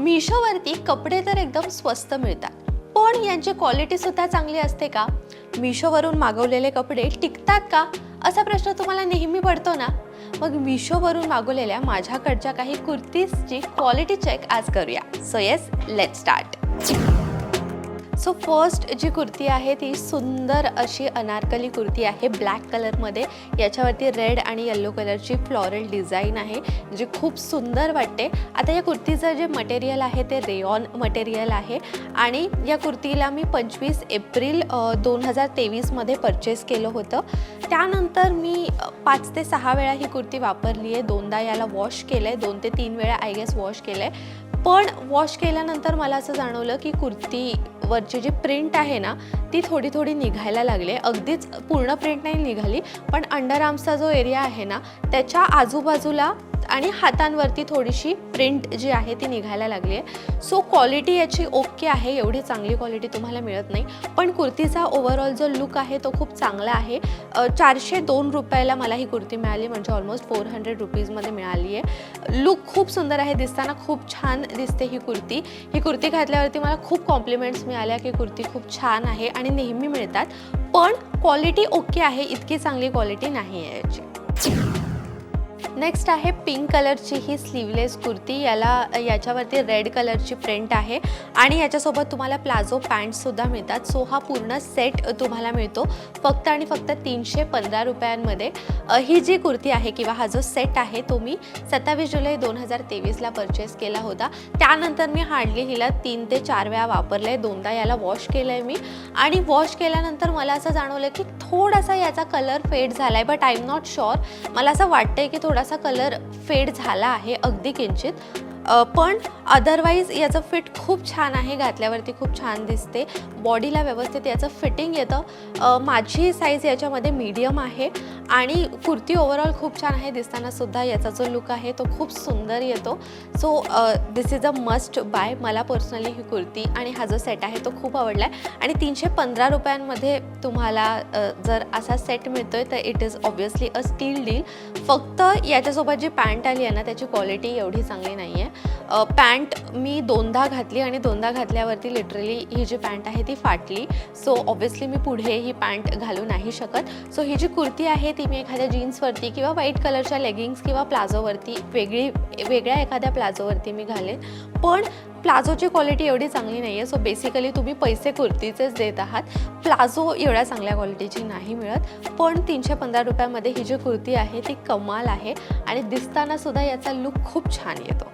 मिशोवरती कपडे तर एकदम स्वस्त मिळतात. पण यांची क्वालिटी सुद्धा चांगली असते का? मिशोवरून मागवलेले कपडे टिकतात का? असा प्रश्न तुम्हाला नेहमी पडतो ना? मग मिशोवरून मागवलेल्या माझ्याकडच्या काही कुर्तीजची क्वालिटी चेक आज करूया. So yes let start so first जी कुर्ती आहे ती सुंदर अशी अनारकली कुर्ती आहे ब्लॅक कलरमध्ये याच्यावरती रेड आणि येल्लो कलरची फ्लॉरल डिझाईन आहे जी खूप सुंदर वाटते. आता या कुर्तीचं जे मटेरियल आहे ते रेऑन मटेरियल आहे. आणि या कुर्तीला मी पंचवीस एप्रिल दोन हजार तेवीसमध्ये परचेस केलं होतं. त्यानंतर मी पाच ते सहा वेळा ही कुर्ती वापरली आहे दोनदा याला वॉश केलं आहे दोन ते तीन वेळा आय गेस वॉश केलं आहे पण वॉश केल्यानंतर मला असं जाणवलं की कुर्तीवरची जी प्रिंट आहे ना ती थोडी थोडी निघायला लागली. अगदीच पूर्ण प्रिंट नाही निघाली पण अंडर आर्म्सचा जो एरिया आहे ना त्याच्या आजूबाजूला आणि हातांवरती थोडीशी प्रिंट जी आहे ती निघायला लागली आहे. सो क्वालिटी याची ओके आहे एवढी चांगली क्वालिटी तुम्हाला मिळत नाही. पण कुर्तीचा ओव्हरऑल जो लुक आहे तो खूप चांगला आहे. चारशे दोन रुपयाला मला ही कुर्ती मिळाली म्हणजे ऑलमोस्ट फोर हंड्रेड रुपीजमध्ये मिळाली आहे. लुक खूप सुंदर आहे दिसताना खूप छान दिसते ही कुर्ती. ही कुर्ती घातल्यावरती मला खूप कॉम्प्लिमेंट्स मिळाल्या की कुर्ती खूप छान आहे आणि नेहमी मिळतात. पण क्वालिटी ओके आहे इतकी चांगली क्वालिटी नाही आहे याची. नेक्स्ट आहे पिंक कलरची ही स्लीवलेस कुर्ती. याला याच्यावरती रेड कलरची प्रिंट आहे. आणि याच्यासोबत तुम्हाला प्लाझो पॅन्टसुद्धा मिळतात. सो हा पूर्ण सेट तुम्हाला मिळतो. फक्त आणि फक्त तीनशे पंधरा रुपयांमध्ये. ही जी कुर्ती आहे किंवा हा जो सेट आहे तो मी सत्तावीस जुलै दोन हजार तेवीसला परचेस केला होता. त्यानंतर मी हार्डली हिला तीन ते चार वेळा वापरलं आहे दोनदा याला वॉश केलं आहे मी. आणि वॉश केल्यानंतर मला असं जाणवलं की थोडासा याचा कलर फेड झाला आहे but I am not sure मला असं वाटतंय की थोडासा कलर फेड झाला आहे अगदी किंचित. पण अदरवाईज याचं फिट खूप छान आहे घातल्यावरती खूप छान दिसते. बॉडीला व्यवस्थित याचं फिटिंग येतं. माझी साईज याच्यामध्ये मीडियम आहे आणि कुर्ती ओव्हरऑल खूप छान आहे दिसतानासुद्धा याचा जो लुक आहे तो खूप सुंदर येतो. So this is a must buy मला पर्सनली ही कुर्ती आणि हा जो सेट आहे तो खूप आवडला आहे आणि तीनशे पंधरा रुपयांमध्ये तुम्हाला जर असा सेट मिळतो आहे तर it is obviously a steal deal फक्त याच्यासोबत जी पॅन्ट आली आहे ना त्याची क्वालिटी एवढी चांगली नाही आहे पॅन्ट मी दोनदा घातली आणि दोनदा घातल्यावरती लिटरली ही जी पॅन्ट आहे ती फाटली. सो ऑब्वियसली मी पुढे ही पॅन्ट घालू नाही शकत. सो ही जी कुर्ती आहे ती मी एखाद्या जीन्सवरती किंवा व्हाईट कलरच्या लेगिंग्स किंवा प्लाझोवरती वेगळी वेगळ्या एखाद्या प्लाझोवरती मी घालेन. पण प्लाझोची क्वालिटी एवढी चांगली नाही आहे सो बेसिकली तुम्ही पैसे कुर्तीचेच देत आहात. प्लाझो एवढ्या चांगल्या क्वालिटीची नाही मिळत. पण तीनशे पंधरा रुपयामध्ये ही जी कुर्ती आहे ती कमाल आहे आणि दिसताना सुद्धा याचा लुक खूप छान येतो.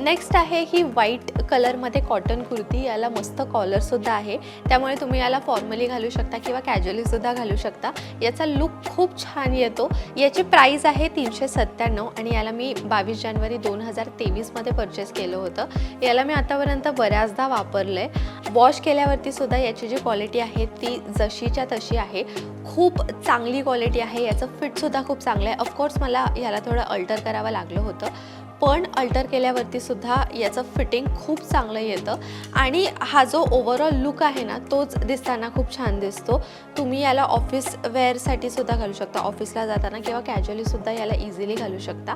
नेक्स्ट आहे ही व्हाईट कलरमध्ये कॉटन कुर्ती. याला मस्त कॉलरसुद्धा आहे. त्यामुळे तुम्ही याला फॉर्मली घालू शकता किंवा कॅज्युअलीसुद्धा घालू शकता. याचा लुक खूप छान येतो. याची प्राईज आहे तीनशे सत्त्याण्णव आणि याला मी बावीस जानेवारी दोन हजार तेवीसमध्ये परचेस केलं होतं. याला मी आतापर्यंत बऱ्याचदा वापरलं आहे वॉश केल्यावरती सुद्धा याची जी क्वालिटी आहे ती जशीच्या तशी आहे. खूप चांगली क्वालिटी आहे. याचं फिटसुद्धा खूप चांगलं आहे. ऑफकोर्स मला याला थोडं अल्टर करावं लागलं होतं. पण अल्टर केल्यावरती सुद्धा याचं फिटिंग खूप चांगलं येतं. आणि हा जो ओव्हरऑल लुक आहे ना तोच दिसताना खूप छान दिसतो. तुम्ही याला ऑफिस वेअरसाठी सुद्धा घालू शकता. ऑफिसला जाताना किंवा कॅज्युअलीसुद्धा याला इझिली घालू शकता.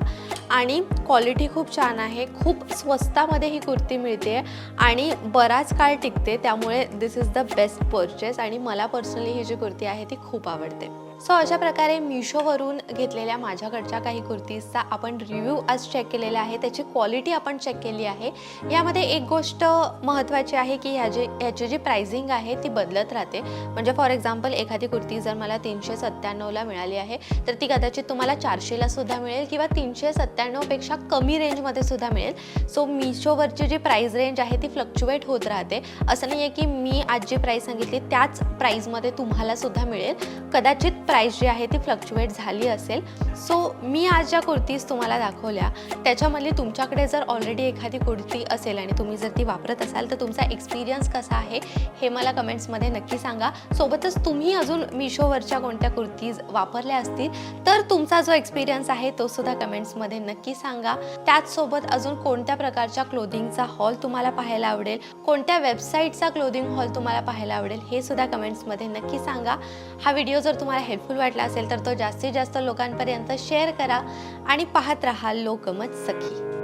आणि क्वालिटी खूप छान आहे. खूप स्वस्तामध्ये ही कुर्ती मिळते आणि बराच काळ टिकते. त्यामुळे this is the best purchase आणि मला पर्सनली ही जी कुर्ती आहे ती खूप आवडते. सो अशा प्रकारे मिशोवरून घेतलेल्या माझ्याकडच्या काही कुर्तीजचा आपण रिव्ह्यू आज चेक केलेला आहे. त्याची क्वालिटी आपण चेक केली आहे. यामध्ये एक गोष्ट महत्त्वाची आहे की ह्याची ह्याची जी प्राइसिंग आहे ती बदलत राहते. म्हणजे फॉर एक्झाम्पल एखादी कुर्ती जर मला तीनशे सत्त्याण्णवला मिळाली आहे तर ती कदाचित तुम्हाला चारशेला सुद्धा मिळेल किंवा तीनशे सत्त्याण्णवपेक्षा कमी रेंजमध्ये सुद्धा मिळेल. सो मिशोवरची जी प्राईस रेंज आहे ती फ्लक्च्युएट होत राहते. असं नाही आहे की मी आज जी प्राईस सांगितली त्याच प्राईजमध्ये तुम्हाला सुद्धा मिळेल. कदाचित प्राईस जी आहे ती फ्लक्च्युएट झाली असेल. सो मी आज ज्या कुर्तीज तुम्हाला दाखवल्या त्याच्यामधली तुमच्याकडे जर ऑलरेडी एखादी कुर्ती असेल आणि तुम्ही जर ती वापरत असाल तर तुमचा एक्सपिरियन्स कसा आहे हे मला कमेंट्समध्ये नक्की सांगा. सोबतच तुम्ही अजून मिशोवरच्या कोणत्या कुर्तीज वापरल्या असतील तर तुमचा जो एक्सपिरियन्स आहे तो सुद्धा कमेंट्समध्ये नक्की सांगा. त्याचसोबत अजून कोणत्या प्रकारच्या क्लोदिंगचा हॉल तुम्हाला पाहायला आवडेल कोणत्या वेबसाईटचा क्लोदिंग हॉल तुम्हाला पाहायला आवडेल हे सुद्धा कमेंट्समध्ये नक्की सांगा. हा व्हिडिओ जर तुम्हाला हेल्पफुल वाटला असेल तर तो जास्तीत जास्त लोकांपर्यंत शेअर करा आणि पाहत राहा लोकमत सखी.